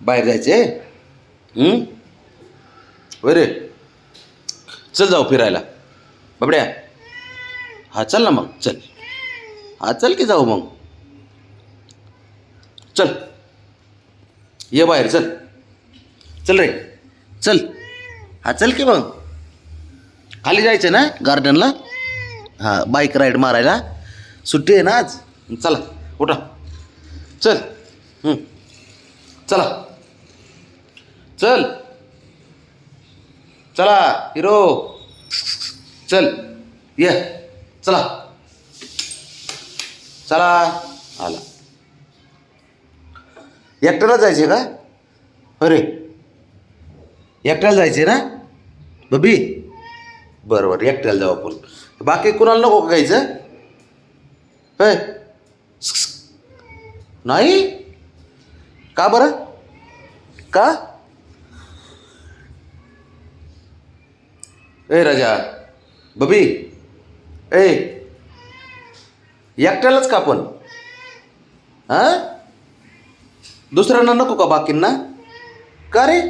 बाहेर जायचे? रे. चल जाऊ फिरायला. बाबड्या. हा चल ना मग. चल. हा चल की जाऊ मग. चल. ये बाहेर चल. चल रे. चल. हा चल की मग. खाली जायचं ना गार्डनला? हां बाईक राईड मारायला. सुट्टी आहे ना आज? चला उठा. चल. चला. चल. चला हिरो. चल. ये. चला. चला. आला. एकट्याला जायचे का? अरे. एकट्याला जायचे ना? बबी. बरं बरं. एकट्याला जाऊ आपण. बाकी कुणाला नको घ्यायचं? होय नाही? का बरं? का? ए राजा बबी ए एकट्यालाच का आपण? हां? दुसऱ्यांना नको का बाकींना? का रे?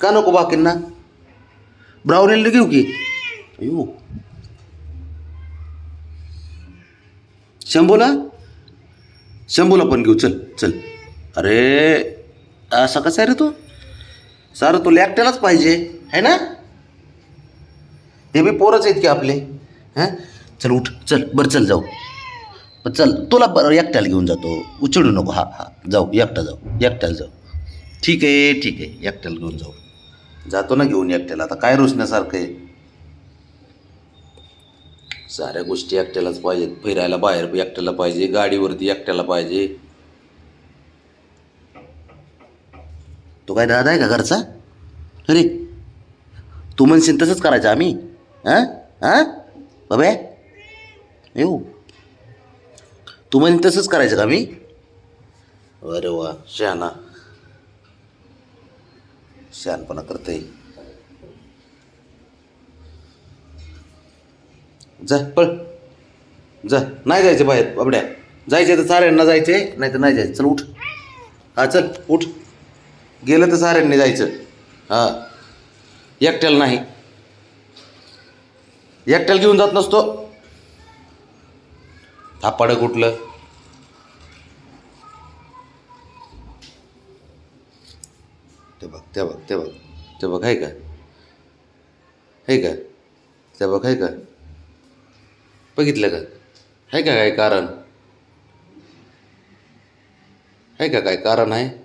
का नको बाकींना? ब्राउनीला घेऊ की? अयो शंभूला? शंभूला पण घेऊ चल चल. अरे असा कसा आहे रे तू? सर तुला एकट्यालाच पाहिजे है ना? हे बी पोरच आहेत की आपले हां? चल उठ चल बरं चल जाऊ. पण चल तुला बरं एकट्याला घेऊन जातो. उचलू नको हा हा जाऊ एकटा जाऊ एकट्याला जाऊ. ठीक आहे ठीक आहे एकट्याला घेऊन जाऊ. जातो ना घेऊन एकट्याला. आता काय रुसण्यासारखं आहे? साऱ्या गोष्टी एकट्यालाच पाहिजेत. फिरायला बाहेर एकट्याला पाहिजे गाडीवरती एकट्याला पाहिजे. तो काय दादा आहे का घरचा? अरे तू म्हणशील तसंच करायचं आम्ही. हां? हां? बाबा? येऊ. तू म्हण तसंच करायचं का मी अरे वा शहाणा. शहाणपणा करते जा पळ. जा. नाही जायचं बाहेर बाबड्या. जायचे तर चालेल ना जायचे नाही तर नाही जायचं. चल उठ. हा चल उठ. गेलं तर साऱ्यांनी जायचं. हां. एकट्याला नाही. एकट्याला घेऊन जात नसतो. थापाडं कुठलं? ते बघ ते बघ ते बघ ते बघ आहे का? आहे का? ते बघ आहे का? बघितलं का? आहे का काय कारण? आहे का काय कारण आहे?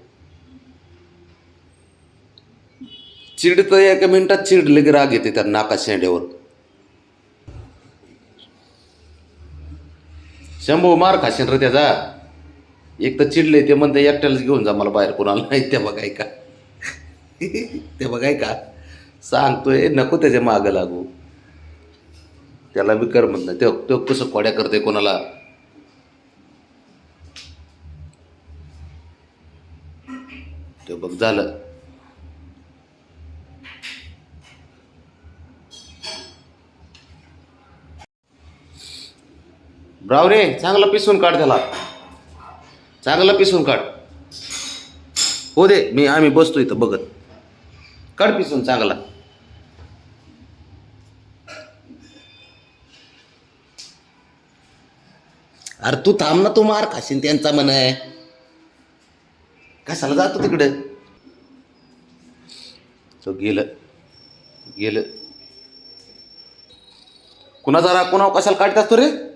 चिडतं एका मिनिटात चिडले की राग येते त्या नाका शेंड्यावर. शंभू मार खाशीन रे त्याचा. एक तर चिडले ते म्हणते एकट्यालाच घेऊन जा मला बाहेर कोणाला नाही ते बघाय का? ते बघाय का? सांगतोय नको त्याच्या मागं लागू. त्याला मी कर म्हणलं ते तो कसं कोड्या करते कोणाला? ते बघ झालं. ब्रावरे चांगला पिसून काढ त्याला. चांगला पिसून काढ. हो दे मी आम्ही बसतो इथं बघत. काढ पिसून चांगला. अरे तू थांब ना तू मार खाशीन त्यांचा मन आहे कशाला जातो तिकडे? तो गेलं. गेलं. कुणाचा राग कुणावर कशाला काढतात तू रे?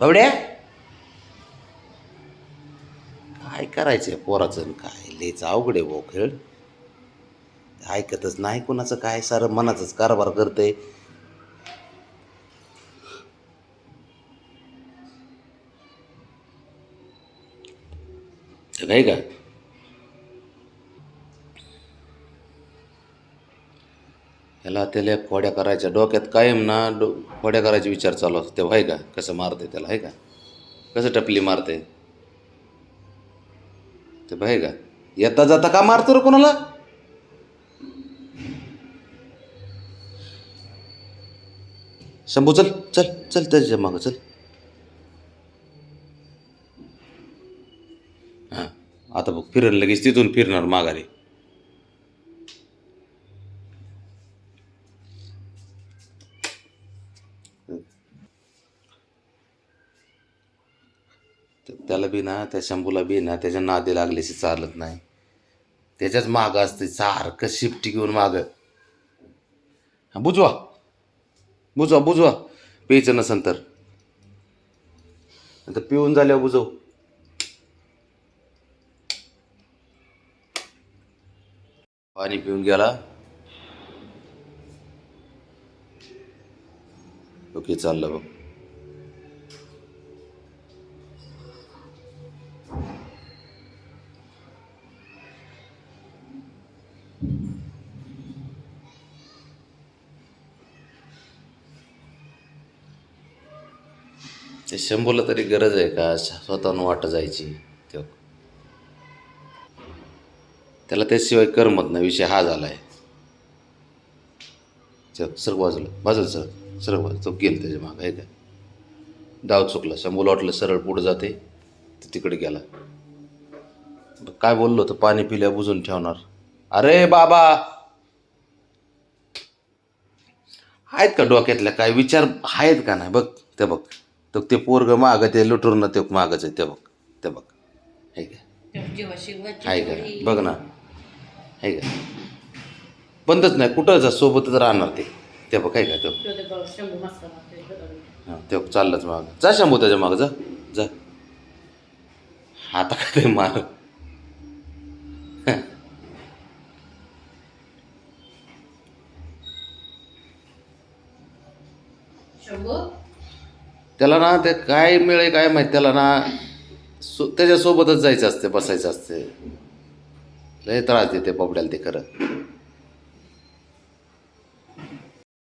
बावड्या काय करायचं पोराचं आणि काय? लेच अवघड आहे भाऊ खेळ. ऐकतच नाही कुणाचं काय सारं मनाचाच कारभार करतंय. काय का? त्याला त्याला खोड्या करायच्या डोक्यात कायम ना डो खोड्या करायचे विचार चालू असतो. तेव्हा आहे का? कसं मारते त्याला आहे का? कसं टपली मारते? ते आहे का? येता जाता का मारतो रे कोणाला? शंभू चल चल चल त्याच्या मागं चल. हां आता बघ फिरण लगेच तिथून फिरणार माघारी. त्याला बी ना त्या शंभूला बी ना त्याच्या नादी लागल्याशी चालत नाही. त्याच्याच मागं असते सारखं शिफ्टी घेऊन मागं. हा, बुजवा. बुजवा बुजवा. प्यायचं नसन तर. आता पिऊन झाल्यावर बुजव. पाणी पिऊन गेला. ओके चाललं बघ. ते शंभूला तरी गरज आहे का? स्वतःहून वाट जायची. तेव्हा त्याला त्याशिवाय करमत नाही. विषय हा झाला आहे सर सरक बाजूला. बाजूला सर सरक बाजू तो गेल त्याच्या मागं आहे का डाव चुकला. शंभूला वाटलं सरळ पुढं जाते. तर तिकडे गेला. काय बोललो तर पाणी पिल्या बुजून ठेवणार. अरे बाबा! आहेत का डोक्यातल्या? काय विचार आहेत का नाही? बघ ते बघ. तो ते पोरग माग ते लुटून ते मागच आहे ते बघ ते बघ. आहे का? आहे का? बघ ना. आहे का? बंदच नाही कुठं जा सोबतच राहणार ते. ते बघ आहे का? तो. बघ. हां ते चाललंच माग. जा शंभू त्याच्या माग जा. जा. आता काय ते मार. शंभू? त्याला ना ते काय मिळे काय माहीत त्याला ना सो त्याच्यासोबतच जायचं असते बसायचं असते. लय त्रास देते पबड्याला ते खरं.